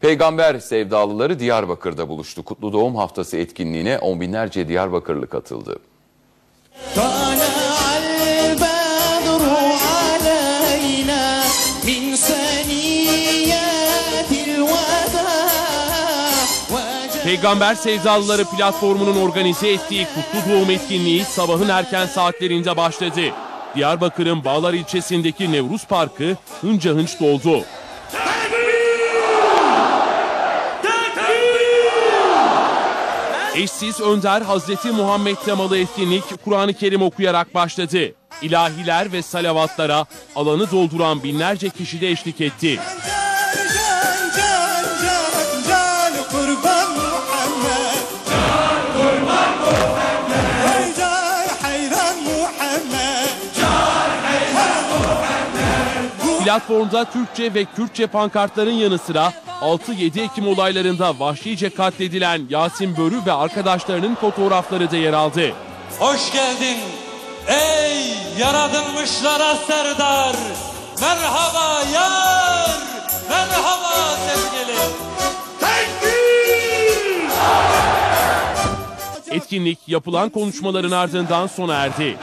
Peygamber sevdalıları Diyarbakır'da buluştu. Kutlu Doğum Haftası etkinliğine on binlerce Diyarbakırlı katıldı. Peygamber Sevdalıları platformunun organize ettiği Kutlu Doğum etkinliği sabahın erken saatlerinde başladı. Diyarbakır'ın Bağlar ilçesindeki Nevruz Parkı hınca hınç doldu. Eşsiz Önder Hazreti Muhammed temalı etkinlik Kur'an-ı Kerim okuyarak başladı. İlahiler ve salavatlara alanı dolduran binlerce kişi de eşlik etti. Platformda Türkçe ve Kürtçe pankartların yanı sıra 6-7 Ekim olaylarında vahşice katledilen Yasin Börü ve arkadaşlarının fotoğrafları da yer aldı. Hoş geldin ey yaratılmışlara serdar. Merhaba yar, merhaba sevgilim. Etkinlik yapılan konuşmaların ardından sona erdi.